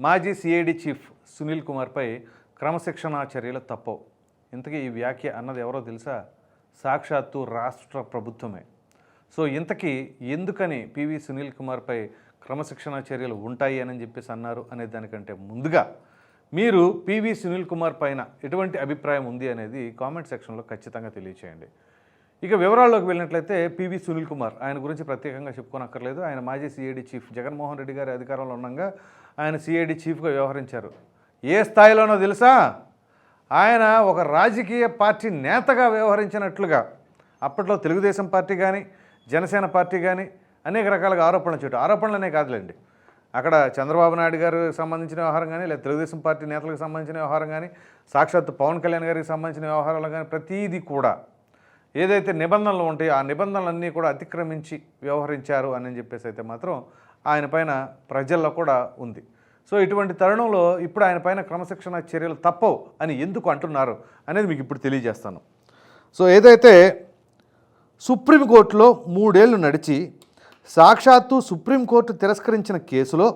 మాజీ CID chief Sunil కుమార్పై క్రమశిక్షణా చర్యలు తప్పవు. ఇంతకీ ఈ వ్యాఖ్య అన్నది ఎవరో తెలుసా? సాక్షాత్తు రాష్ట్ర ప్రభుత్వమే. సో ఇంతకీ ఎందుకని పివి సునీల్ కుమార్పై క్రమశిక్షణా చర్యలు ఉంటాయి అని చెప్పేసి అన్నారు అనే దానికంటే ముందుగా మీరు పివి సునీల్ కుమార్ పైన ఎటువంటి అభిప్రాయం ఉంది అనేది కామెంట్ సెక్షన్లో ఖచ్చితంగా తెలియచేయండి. ఇక వివరాల్లోకి వెళ్ళినట్లయితే పివి సునీల్ కుమార్. ఆయన గురించి ప్రత్యేకంగా చెప్పుకోనక్కర్లేదు. ఆయన మాజీ సిఐడి చీఫ్ జగన్మోహన్ రెడ్డి గారి అధికారంలో ఉండగా ఆయన సిఐడి చీఫ్గా వ్యవహరించారు. ఏ స్థాయిలోనో తెలుసా? ఆయన ఒక రాజకీయ పార్టీ నేతగా వ్యవహరించినట్లుగా. అప్పట్లో తెలుగుదేశం పార్టీ కానీ జనసేన పార్టీ కానీ అనేక రకాలుగా ఆరోపణలు చుట్టూ ఆరోపణలనే కాదులేండి. అక్కడ చంద్రబాబు నాయుడు గారు సంబంధించిన వ్యవహారం కానీ లేదా తెలుగుదేశం పార్టీ నేతలకు సంబంధించిన వ్యవహారం కానీ సాక్షాత్ పవన్ కళ్యాణ్ గారికి సంబంధించిన వ్యవహారాలు కానీ ప్రతీది కూడా ఏదైతే నిబంధనలు ఉంటాయో ఆ నిబంధనలన్నీ కూడా అతిక్రమించి వ్యవహరించారు అని చెప్పేసి అయితే మాత్రం ఆయన పైన ప్రజల్లో కూడా ఉంది. సో ఇటువంటి తరుణంలో ఇప్పుడు ఆయన పైన క్రమశిక్షణ చర్యలు తప్పవు అని ఎందుకు అంటున్నారు అనేది మీకు ఇప్పుడు తెలియజేస్తాను. సో ఏదైతే సుప్రీంకోర్టులో మూడేళ్ళు నడిచి సాక్షాత్తు సుప్రీంకోర్టు తిరస్కరించిన కేసులో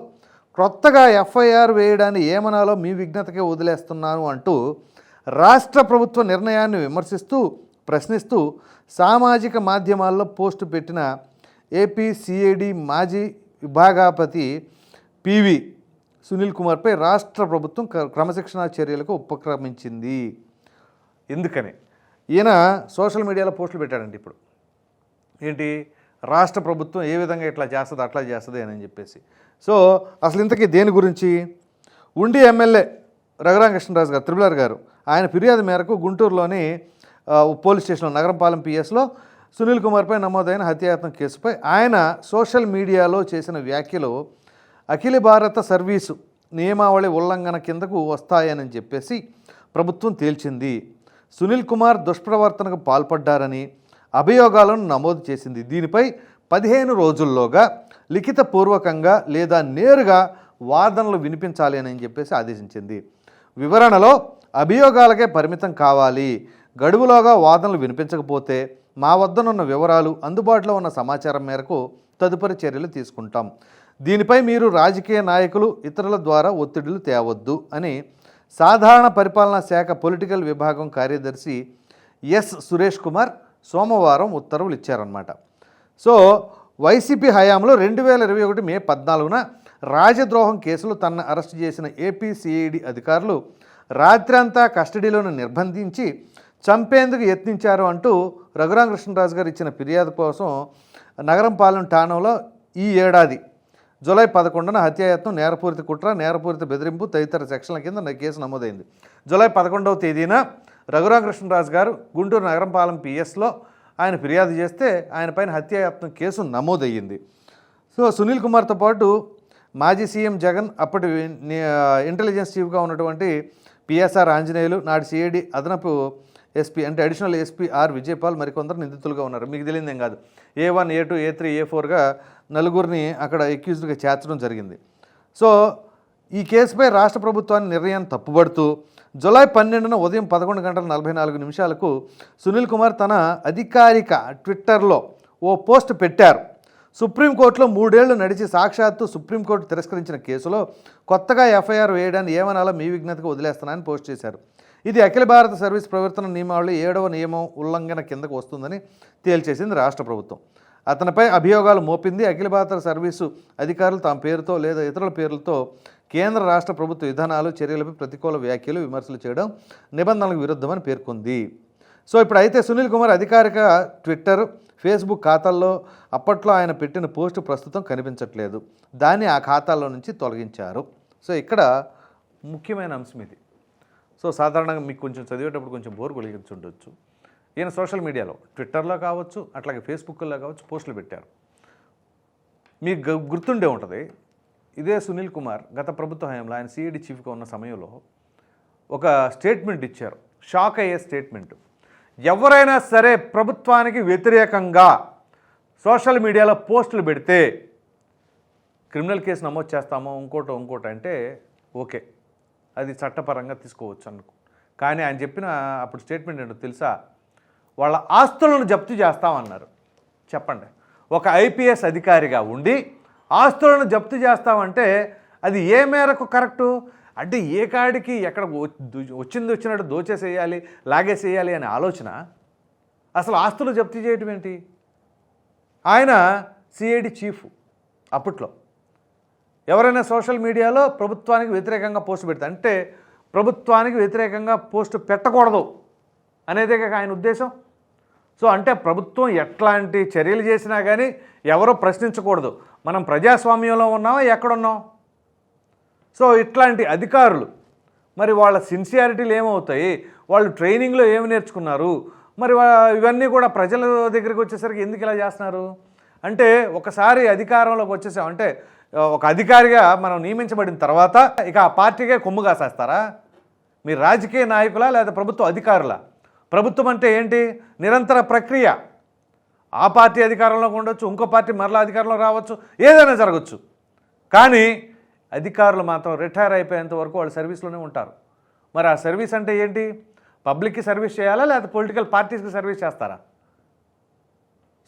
కొత్తగా ఎఫ్ఐఆర్ వేయడాన్ని ఏమనాలో మీ విజ్ఞతకే వదిలేస్తున్నాను అంటూ రాష్ట్ర ప్రభుత్వ నిర్ణయాన్ని విమర్శిస్తూ ప్రశ్నిస్తూ సామాజిక మాధ్యమాల్లో పోస్టు పెట్టిన ఏపీ సిఐడి మాజీ విభాగాపతి పివి సునీల్ కుమార్పై రాష్ట్ర ప్రభుత్వం క్రమశిక్షణా చర్యలకు ఉపక్రమించింది. ఎందుకని? ఈయన సోషల్ మీడియాలో పోస్టులు పెట్టాడండి ఇప్పుడు. ఏంటి? రాష్ట్ర ప్రభుత్వం ఏ విధంగా ఇట్లా చేస్తుంది అట్లా చేస్తుంది అని చెప్పేసి. సో అసలు ఇంతకీ దేని గురించి? ఉండి ఎమ్మెల్యే రఘురామకృష్ణరాజు గారు త్రిపులర్ గారు ఆయన ఫిర్యాదు మేరకు గుంటూరులోని పోలీస్ స్టేషన్లో నగరంపాలెం పిఎస్లో సునీల్ కుమార్పై నమోదైన హత్యాయత్నం కేసుపై ఆయన సోషల్ మీడియాలో చేసిన వ్యాఖ్యలు అఖిల భారత సర్వీసు నియమావళి ఉల్లంఘన కిందకు వస్తాయని చెప్పేసి ప్రభుత్వం తేల్చింది. సునీల్ కుమార్ దుష్ప్రవర్తనకు పాల్పడ్డారని అభియోగాలను నమోదు చేసింది. దీనిపై పదిహేను రోజుల్లోగా లిఖితపూర్వకంగా లేదా నేరుగా వాదనలు వినిపించాలి అని చెప్పేసి ఆదేశించింది. వివరణలో అభియోగాలకే పరిమితం కావాలి. గడువులోగా వాదనలు వినిపించకపోతే మా వద్దనున్న వివరాలు అందుబాటులో ఉన్న సమాచారం మేరకు తదుపరి చర్యలు తీసుకుంటాం. దీనిపై మీరు రాజకీయ నాయకులు ఇతరుల ద్వారా ఒత్తిడులు తేవద్దు అని సాధారణ పరిపాలనా శాఖ పొలిటికల్ విభాగం కార్యదర్శి ఎస్ సురేష్ కుమార్ సోమవారం ఉత్తర్వులు ఇచ్చారన్నమాట. సో వైసీపీ హయాంలో రెండు వేల ఇరవై ఒకటి మే పద్నాలుగున రాజద్రోహం కేసులో తనను అరెస్ట్ చేసిన ఏపీ సిఐడి అధికారులు రాత్రంతా కస్టడీలోనే నిర్బంధించి చంపేందుకు యత్నించారు అంటూ రఘురామకృష్ణరాజు గారు ఇచ్చిన ఫిర్యాదు కోసం నగరంపాలెం ఠాణంలో ఈ ఏడాది జూలై పదకొండున హత్యాయత్నం నేరపూరిత కుట్ర నేరపూరిత బెదిరింపు తదితర సెక్షన్ల కింద నా కేసు నమోదైంది. జూలై పదకొండవ తేదీన రఘురామకృష్ణరాజు గారు గుంటూరు నగరంపాలెం పిఎస్లో ఆయన ఫిర్యాదు చేస్తే ఆయన పైన హత్యాయత్నం కేసు నమోదయ్యింది. సో సునీల్ కుమార్తో పాటు మాజీ సీఎం జగన్ అప్పటి ఇంటెలిజెన్స్ చీఫ్గా ఉన్నటువంటి పిఎస్ఆర్ ఆంజనేయులు నాటి సిఐడి అదనపు ఎస్పీ అంటే అడిషనల్ ఎస్పీ ఆర్ విజయపాల్ మరికొందరు నిందితులుగా ఉన్నారు. మీకు తెలియదేం కాదు. A one A two A three A ఫోర్గా నలుగురిని అక్కడ ఎక్యూజ్డ్గా చేర్చడం జరిగింది. సో ఈ కేసుపై రాష్ట్ర ప్రభుత్వాన్ని నిర్ణయాన్ని తప్పుబడుతూ జులై పన్నెండున ఉదయం పదకొండు గంటల నలభై నాలుగు నిమిషాలకు సునీల్ కుమార్ తన అధికారిక ట్విట్టర్లో ఓ పోస్ట్ పెట్టారు. సుప్రీంకోర్టులో మూడేళ్ళు నడిచి సాక్షాత్తు సుప్రీంకోర్టు తిరస్కరించిన కేసులో కొత్తగా ఎఫ్ఐఆర్ వేయడాన్ని ఏమనాలో మీ విజ్ఞతకు వదిలేస్తానని పోస్ట్ చేశారు. ఇది అఖిల భారత సర్వీస్ ప్రవర్తన నియమావళి ఏడవ నియమం ఉల్లంఘన కిందకు వస్తుందని తేల్చేసింది రాష్ట్ర ప్రభుత్వం. అతనిపై అభియోగాలు మోపింది అఖిల భారత సర్వీసు అధికారులు తమ పేరుతో లేదా ఇతరుల పేర్లతో కేంద్ర రాష్ట్ర ప్రభుత్వ విధానాలు చర్యలపై ప్రతికూల వ్యాఖ్యలు విమర్శలు చేయడం నిబంధనలకు విరుద్ధమని పేర్కొంది. సో ఇప్పుడు అయితే సునీల్ కుమార్ అధికారిక ట్విట్టర్ ఫేస్బుక్ ఖాతాల్లో అప్పట్లో ఆయన పెట్టిన పోస్టు ప్రస్తుతం కనిపించట్లేదు. దాన్ని ఆ ఖాతాల్లో నుంచి తొలగించారు. సో ఇక్కడ ముఖ్యమైన అంశం ఇది. సో సాధారణంగా మీకు కొంచెం చదివేటప్పుడు కొంచెం బోర్ కలిగించుండొచ్చు. ఈయన సోషల్ మీడియాలో ట్విట్టర్లో కావచ్చు అట్లాగే ఫేస్బుక్లో కావచ్చు పోస్టులు పెట్టారు. మీకు గుర్తుండే ఉంటుంది ఇదే సునీల్ కుమార్ గత ప్రభుత్వ హయాంలో ఆయన సిఐడి చీఫ్గా ఉన్న సమయంలో ఒక స్టేట్మెంట్ ఇచ్చారు. షాక్ అయ్యే స్టేట్మెంట్. ఎవరైనా సరే ప్రభుత్వానికి వ్యతిరేకంగా సోషల్ మీడియాలో పోస్టులు పెడితే క్రిమినల్ కేసు నమోదు చేస్తామో ఇంకోటో ఇంకోటి అంటే ఓకే. అది చట్టపరంగా తీసుకోవచ్చు అనుకో. కానీ ఆయన చెప్పిన అప్పుడు స్టేట్మెంట్ ఏంటో తెలుసా? వాళ్ళ ఆస్తులను జప్తు చేస్తామన్నారు. చెప్పండి. ఒక ఐపీఎస్ అధికారిగా ఉండి ఆస్తులను జప్తు చేస్తామంటే అది ఏ మేరకు కరెక్టు? అంటే ఏ కాడికి ఎక్కడ వచ్చింది వచ్చినట్టు దోచేసేయాలి లాగేసేయాలి అనే ఆలోచన? అసలు ఆస్తులు జప్తు చేయటం ఏంటి? ఆయన సిఐడి చీఫ్ అప్పట్లో. ఎవరైనా సోషల్ మీడియాలో ప్రభుత్వానికి వ్యతిరేకంగా పోస్ట్ పెడతారు అంటే ప్రభుత్వానికి వ్యతిరేకంగా పోస్ట్ పెట్టకూడదు అనేదే కాక ఆయన ఉద్దేశం. సో అంటే ప్రభుత్వం ఎట్లాంటి చర్యలు చేసినా కానీ ఎవరో ప్రశ్నించకూడదు. మనం ప్రజాస్వామ్యంలో ఉన్నామా? ఎక్కడున్నాం? సో ఇట్లాంటి అధికారులు మరి వాళ్ళ సిన్సియారిటీలు ఏమవుతాయి? వాళ్ళు ట్రైనింగ్లో ఏమి నేర్చుకున్నారు? మరి వా- ఇవన్నీ కూడా ప్రజల దగ్గరికి వచ్చేసరికి ఎందుకు ఇలా చేస్తున్నారు? అంటే ఒకసారి అధికారంలోకి వచ్చేసాం. అంటే ఒక అధికారిగా మనం నియమించబడిన తర్వాత ఇక ఆ పార్టీకే కొమ్ము కాసేస్తారా మీ రాజకీయ నాయకులా లేదా ప్రభుత్వ అధికారులా? ప్రభుత్వం అంటే ఏంటి? నిరంతర ప్రక్రియ. ఆ పార్టీ అధికారంలో ఉండొచ్చు ఇంకో పార్టీ మరలా అధికారంలో రావచ్చు ఏదైనా జరగచ్చు. కానీ అధికారులు మాత్రం రిటైర్ అయిపోయేంత వరకు వాళ్ళు సర్వీస్లోనే ఉంటారు. మరి ఆ సర్వీస్ అంటే ఏంటి? పబ్లిక్కి సర్వీస్ చేయాలా లేదా పొలిటికల్ పార్టీస్కి సర్వీస్ చేస్తారా?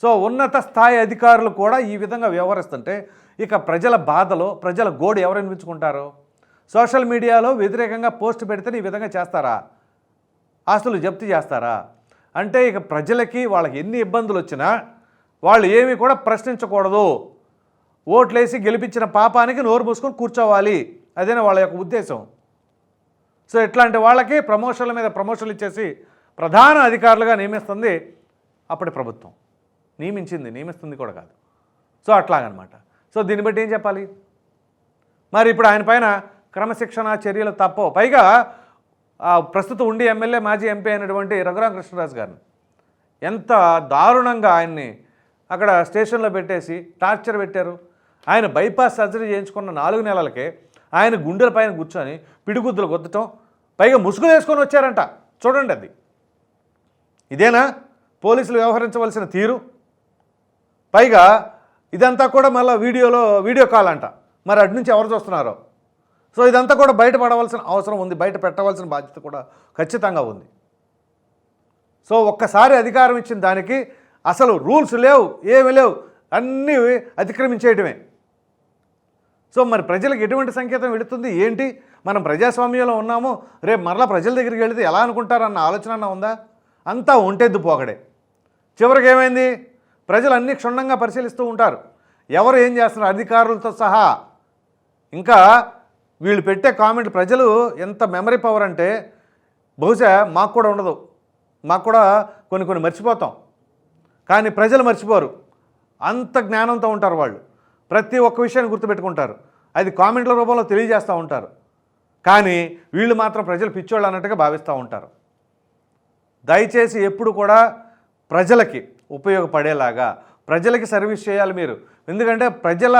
సో ఉన్నత స్థాయి అధికారులు కూడా ఈ విధంగా వ్యవహరిస్తుంటే ఇక ప్రజల బాధలో ప్రజల గోడు ఎవరు వినిపించుకుంటారు? సోషల్ మీడియాలో వ్యతిరేకంగా పోస్ట్ పెడితే ఈ విధంగా చేస్తారా? ఆస్తులు జప్తు చేస్తారా? అంటే ఇక ప్రజలకి వాళ్ళకి ఎన్ని ఇబ్బందులు వచ్చినా వాళ్ళు ఏమీ కూడా ప్రశ్నించకూడదు. ఓట్లేసి గెలిపించిన పాపానికి నోరు మూసుకొని కూర్చోవాలి. అదే వాళ్ళ యొక్క ఉద్దేశం? సో ఇట్లాంటి వాళ్ళకి ప్రమోషన్ల మీద ప్రమోషన్లు ఇచ్చేసి ప్రధాన అధికారులుగా నియమిస్తుంది అప్పటి ప్రభుత్వం. నియమించింది నియమిస్తుంది కూడా కాదు. సో అట్లాగనమాట. సో దీన్ని బట్టి ఏం చెప్పాలి? మరి ఇప్పుడు ఆయన పైన క్రమశిక్షణ చర్యలు తప్పవు. పైగా ప్రస్తుతం ఉండి ఎమ్మెల్యే మాజీ ఎంపీ అయినటువంటి రఘురామకృష్ణరాజు గారిని ఎంత దారుణంగా ఆయన్ని అక్కడ స్టేషన్లో పెట్టేసి టార్చర్ పెట్టారు. ఆయన బైపాస్ సర్జరీ చేయించుకున్న నాలుగు నెలలకే ఆయన గుండెల పైన కూర్చొని పిడిగుద్దులు కొద్దటం పైగా ముసుగులు వేసుకొని వచ్చారంట. చూడండి అది. ఇదేనా? పోలీసులు వ్యవహరించవలసిన తీరు? పైగా ఇదంతా కూడా మళ్ళీ వీడియోలో వీడియో కాల్ అంట. మరి అటు నుంచి ఎవరు చూస్తున్నారో? సో ఇదంతా కూడా బయటపడవలసిన అవసరం ఉంది. బయట పెట్టవలసిన బాధ్యత కూడా ఖచ్చితంగా ఉంది. సో ఒక్కసారి అధికారం ఇచ్చిన దానికి అసలు రూల్స్ లేవు ఏమి లేవు. అన్నీ అతిక్రమించేయటమే. సో మరి ప్రజలకు ఎటువంటి సంకేతం వెళుతుంది? ఏంటి? మనం ప్రజాస్వామ్యంలో ఉన్నాము. రేపు మరలా ప్రజల దగ్గరికి వెళితే ఎలా అనుకుంటారన్న ఆలోచన అన్నా ఉందా? అంతా ఒంటెద్దు పోకడే. చివరికి ఏమైంది? ప్రజలు అన్ని క్షుణ్ణంగా పరిశీలిస్తూ ఉంటారు. ఎవరు ఏం చేస్తున్నారు? అధికారులతో సహా. ఇంకా వీళ్ళు పెట్టే కామెంట్ ప్రజలు ఎంత మెమరీ పవర్ అంటే బహుశా మాకు కూడా ఉండదు. మాకు కూడా కొన్ని కొన్ని మర్చిపోతాం. కానీ ప్రజలు మర్చిపోరు. అంత జ్ఞానంతో ఉంటారు వాళ్ళు. ప్రతి ఒక్క విషయాన్ని గుర్తుపెట్టుకుంటారు. అది కామెంట్ల రూపంలో తెలియజేస్తూ ఉంటారు. కానీ వీళ్ళు మాత్రం ప్రజలు పిచ్చోళ్ళు అన్నట్టుగా భావిస్తూ ఉంటారు. దయచేసి ఎప్పుడు కూడా ప్రజలకి ఉపయోగపడేలాగా ప్రజలకి సర్వీస్ చేయాలి మీరు. ఎందుకంటే ప్రజల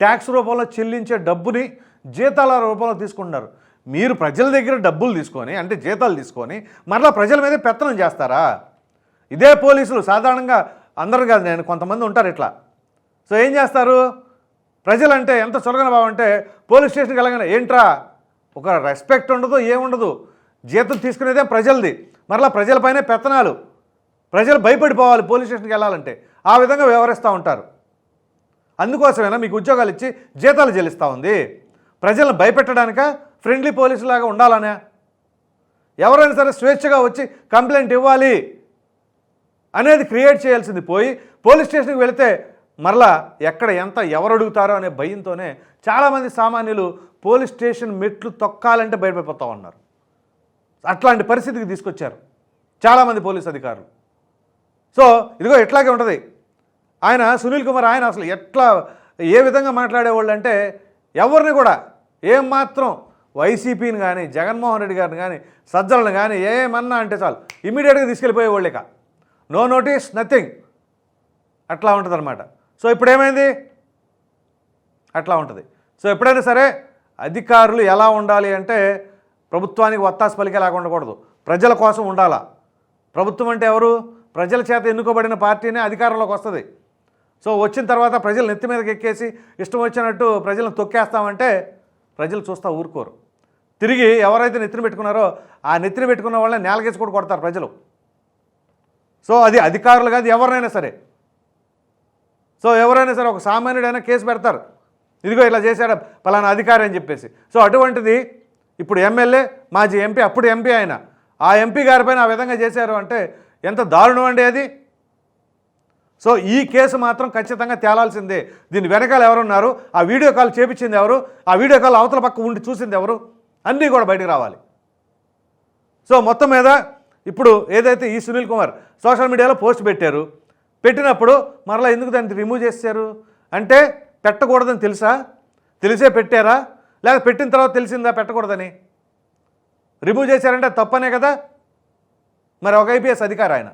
ట్యాక్స్ రూపంలో చెల్లించే డబ్బుని జీతాల రూపంలో తీసుకుంటున్నారు. మీరు ప్రజల దగ్గర డబ్బులు తీసుకొని అంటే జీతాలు తీసుకొని మరలా ప్రజల మీద పెత్తనం చేస్తారా? ఇదే పోలీసులు. సాధారణంగా అందరు కాదు నేను కొంతమంది ఉంటారు ఇట్లా. సో ఏం చేస్తారు? ప్రజలంటే ఎంత చులకన బాగుంటే పోలీస్ స్టేషన్కి వెళ్ళగానే ఏంట్రా? ఒక రెస్పెక్ట్ ఉండదు ఏముండదు. జీతం తీసుకునేదే ప్రజలది. మరలా ప్రజలపైనే పెత్తనాలు. ప్రజలు భయపడిపోవాలి పోలీస్ స్టేషన్కి వెళ్ళాలంటే. ఆ విధంగా వ్యవహరిస్తూ ఉంటారు. అందుకోసమేనా మీకు ఉద్యోగాలు ఇచ్చి జీతాలు చెల్లిస్తూ ఉంది. ప్రజలను భయపెట్టడానిక? ఫ్రెండ్లీ పోలీసులాగా ఉండాలనే. ఎవరైనా సరే స్వేచ్ఛగా వచ్చి కంప్లైంట్ ఇవ్వాలి అనేది క్రియేట్ చేయాల్సింది పోయి పోలీస్ స్టేషన్కి వెళితే మరలా ఎక్కడ ఎంత ఎవరు అడుగుతారో అనే భయంతోనే చాలామంది సామాన్యులు పోలీస్ స్టేషన్ మెట్లు తొక్కాలంటే భయపడిపోతా ఉన్నారు. అట్లాంటి పరిస్థితికి తీసుకొచ్చారు. చాలామంది పోలీస్ అధికారులు. సో ఇదిగో ఇట్లాగే ఉంటుంది. ఆయన సునీల్ కుమార్ ఆయన అసలు ఎట్లా ఏ విధంగా మాట్లాడేవాళ్ళు అంటే ఎవరిని కూడా ఏమాత్రం వైసీపీని కానీ జగన్మోహన్ రెడ్డి గారిని కానీ సజ్జలను కానీ ఏమన్నా అంటే చాలు ఇమీడియట్గా తీసుకెళ్ళిపోయేవాళ్ళు ఇక. No notice nothing. అట్లా ఉంటుంది అనమాట సో ఇప్పుడు ఏమైంది అట్లా ఉంటుంది. సో ఎప్పుడైనా సరే అధికారులు ఎలా ఉండాలి అంటే ప్రభుత్వానికి ఒత్తాసు పలికేలాగా ఉండకూడదు. ప్రజల కోసం ఉండాలా? ప్రభుత్వం అంటే ఎవరు? ప్రజల చేత ఎన్నుకోబడిన పార్టీనే అధికారంలోకి వస్తుంది. సో వచ్చిన తర్వాత ప్రజలు నెత్తి మీదకి ఎక్కేసి ఇష్టం వచ్చినట్టు ప్రజలను తొక్కేస్తామంటే ప్రజలు చూస్తా ఊరుకోరు. తిరిగి ఎవరైతే నెత్తిన పెట్టుకున్నారో ఆ నెత్తిన పెట్టుకున్న వాళ్ళని నేలకేసి కూడా కొడతారు ప్రజలు. సో అది అధికారులు కాదు ఎవరినైనా సరే. సో ఎవరైనా సరే ఒక సామాన్యుడైనా కేసు పెడతారు. ఇదిగో ఇలా చేశాడు పలానా అధికారి అని చెప్పేసి. సో అటువంటిది ఇప్పుడు ఎమ్మెల్యే మాజీ ఎంపీ అప్పుడు ఎంపీ ఆయన ఆ ఎంపీ గారిపైన ఆ విధంగా చేశారు అంటే ఎంత దారుణం అండి అది? సో ఈ కేసు మాత్రం ఖచ్చితంగా తేలాల్సిందే. దీని వెనకాల ఎవరున్నారు? ఆ వీడియో కాల్ చేపించింది ఎవరు? ఆ వీడియో కాల్ అవతల పక్క ఉండి చూసింది ఎవరు? అన్నీ కూడా బయటకు రావాలి. సో మొత్తం మీద ఇప్పుడు ఏదైతే ఈ సునీల్ కుమార్ సోషల్ మీడియాలో పోస్ట్ పెట్టారు పెట్టినప్పుడు మరలా ఎందుకు దాన్ని రిమూవ్ చేశారు అంటే పెట్టకూడదని తెలుసా? తెలిసే పెట్టారా? లేదా పెట్టిన తర్వాత తెలిసిందా? పెట్టకూడదని? రిమూవ్ చేశారంటే తప్పనే కదా? మరి ఒక ఐపీఎస్ అధికారి ఆయన.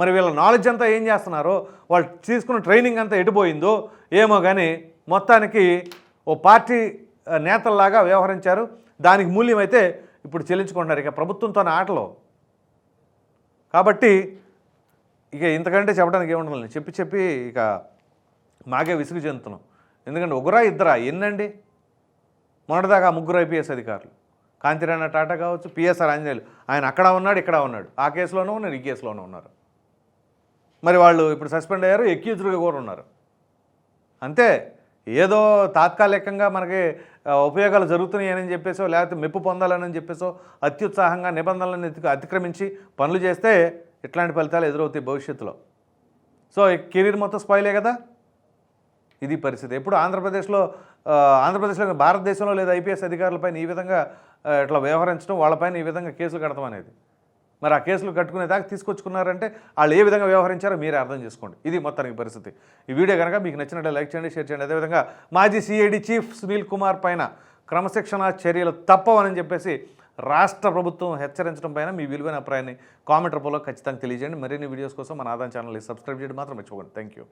మరి వీళ్ళ నాలెడ్జ్ అంతా ఏం చేస్తున్నారో వాళ్ళు తీసుకున్న ట్రైనింగ్ అంతా ఎటుపోయిందో ఏమో కానీ మొత్తానికి ఓ పార్టీ నేతల్లాగా వ్యవహరించారు. దానికి మూల్యం అయితే ఇప్పుడు చెల్లించుకుంటున్నారు ఇక ప్రభుత్వంతో ఆటలో. కాబట్టి ఇక ఇంతకంటే చెప్పడానికి ఏముండదు చెప్పి చెప్పి ఇక మాకే విసుగు చెందుతున్నాం. ఎందుకంటే ఒకరా ఇద్దరా? ఎన్నండి? మొన్నటిదాకా ముగ్గురు ఐపీఎస్ అధికారులు. కాంతిరాణ టాటా కావచ్చు పిఎస్ఆర్ ఆంజనేయులు. ఆయన అక్కడ ఉన్నాడు ఇక్కడ ఉన్నాడు. ఆ కేసులోనూ ఉన్నారు ఈ కేసులోనూ ఉన్నారు. మరి వాళ్ళు ఇప్పుడు సస్పెండ్ అయ్యారు ఎక్యూజ్డ్గా కూడా ఉన్నారు. అంతే. ఏదో తాత్కాలికంగా మనకి ఉపయోగాలు జరుగుతున్నాయని చెప్పేసో లేకపోతే మెప్పు పొందాలని చెప్పేసో అత్యుత్సాహంగా నిబంధనలను అతిక్రమించి పనులు చేస్తే ఇట్లాంటి ఫలితాలు ఎదురవుతాయి భవిష్యత్తులో. సో కెరీర్ మొత్తం స్పాయిలే కదా? ఇది పరిస్థితి. ఎప్పుడు ఆంధ్రప్రదేశ్లో ఆంధ్రప్రదేశ్లో భారతదేశంలో లేదా ఐపీఎస్ అధికారులపైన ఈ విధంగా ఇట్లా వ్యవహరించడం వాళ్ళపైన ఈ విధంగా కేసులు కడతాం అనేది. మరి ఆ కేసులు కట్టుకునే దాకా తీసుకొచ్చుకున్నారంటే వాళ్ళు ఏ విధంగా వ్యవహరించారో మీరే అర్థం చేసుకోండి. ఇది మొత్తానికి పరిస్థితి. ఈ వీడియో కనుక మీకు నచ్చినట్టు లైక్ చేయండి షేర్ చేయండి. అదేవిధంగా మాజీ సిఐడి చీఫ్ సునీల్ కుమార్ పైన క్రమశిక్షణ చర్యలు తప్పవని చెప్పేసి రాష్ట్ర ప్రభుత్వం హెచ్చరించడం పైన మీ విలువైన అభిప్రాయాన్ని కామెంట్ రూపంలో ఖచ్చితంగా తెలియజేయండి. మరిన్ని వీడియోస్ కోసం మన ఆదాయం ఛానల్ని సబ్స్క్రైబ్ చేయడం మాత్రం మర్చిపోకండి. Thank you